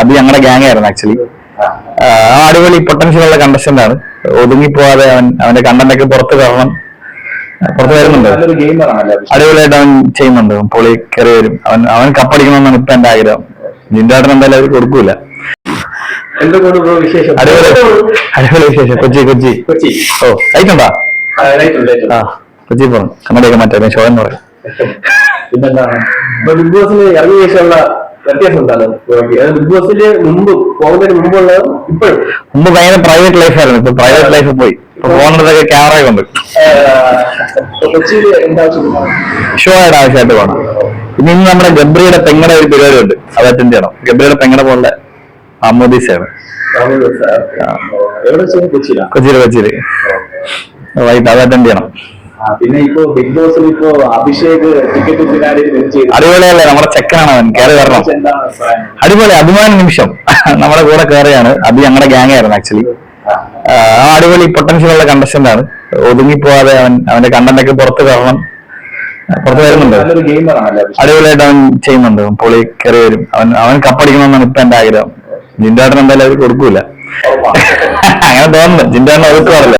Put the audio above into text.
അത് ഞങ്ങളുടെ ഗ്യാങ് ആയിരുന്നു ആക്ച്വലി ആ അടിപൊളി പൊട്ടൻഷ്യൽ ഉള്ള കണ്ടസ്റ്റന്റ് ആണ്. ഒതുങ്ങിപ്പോവാതെ അവൻ അവന്റെ കണ്ടന്റ് ഒക്കെ പുറത്ത് കാണണം പുറത്ത് വരുന്നുണ്ട്? അടിപൊളിയായിട്ട് അവൻ ചെയ്യുന്നുണ്ട്. പൊളി കയറി വരും. അവൻ അവൻ കപ്പടിക്കണമെന്നാണ് ഇപ്പൊ എന്റെ ആഗ്രഹം. ജിൻഡാട്ടൻ എന്തായാലും അവർ കൊടുക്കൂല. അടിപൊളി. വിശേഷം. കൊച്ചി കൊച്ചി. കൊച്ചി. ഓ ലൈറ്റുണ്ടോ ആ, കൊച്ചി പോകണം കണ്ണടയൊക്കെ മാറ്റാം. ഷോ എന്ന് പറയും. പിന്നെന്താണ്? ബിഗ് ബോസിന് ഇറങ്ങിയ ശേഷമുള്ള വ്യത്യാസം എന്താണ് ബിഗ് ബോസിന്റെ മുമ്പ് പോകുന്നതിന് മുമ്പുള്ള ഇപ്പോഴും. മുമ്പ് ഭയങ്കര പ്രൈവറ്റ് ലൈഫായിരുന്നു ഇപ്പൊ പ്രൈവറ്റ് ലൈഫ് പോയി. ഫോണിലൊക്കെ ക്യാമറ എന്താ ഷോ ആയിട്ട് ആവശ്യമായിട്ട് പോകണം പിന്നെ ഇന്ന് നമ്മുടെ ഗബ്രിയുടെ പെങ്ങടെ ഒരു പരിപാടി ഉണ്ട് അത് അറ്റൻഡ് ചെയ്യണം. ഗബ്രിയുടെ പെങ്ങടെ പോലെ കൊച്ചിയിലാണ് കൊച്ചിയിൽ? കൊച്ചിയിൽ വൈകിട്ട് അത് അറ്റൻഡ് ചെയ്യണം. പിന്നെ ഇപ്പോ ബിഗ് ബോസിൽ ഇപ്പോ അഭിഷേക് ടിക്കറ്റ് അടിപൊളിയല്ലേ നമ്മുടെ ചെക്കനാണ് അവൻ. കയറി വരണം? അടിപൊളി അഭിമാന നിമിഷം. നമ്മുടെ കൂടെ കയറിയാണ് അത് ഞങ്ങളുടെ ഗ്യാങ് ആയിരുന്നു ആക്ച്വലി ആ. അടിപൊളി പൊട്ടൻഷ്യൽ ഉള്ള കണ്ടസ്റ്റന്റ് ആണ്. ഒതുങ്ങിപ്പോവാതെ അവൻ അവന്റെ കണ്ടന്റ് ഒക്കെ പുറത്ത് കയറണം പുറത്ത് വരുന്നുണ്ട്? അടിപൊളിയായിട്ട് അവൻ ചെയ്യുന്നുണ്ട്. പൊളി കയറി വരും. അവൻ അവൻ കപ്പടിക്കണമെന്നാണ് ഇപ്പൊ എന്റെ ആഗ്രഹം. ജിൻഡാട്ടൻ എന്തായാലും അവർ കൊടുക്കൂല. അങ്ങനെ തോന്നുന്നു. ജിൻഡാട്ടൻ ഒതുക്കുവാറില്ല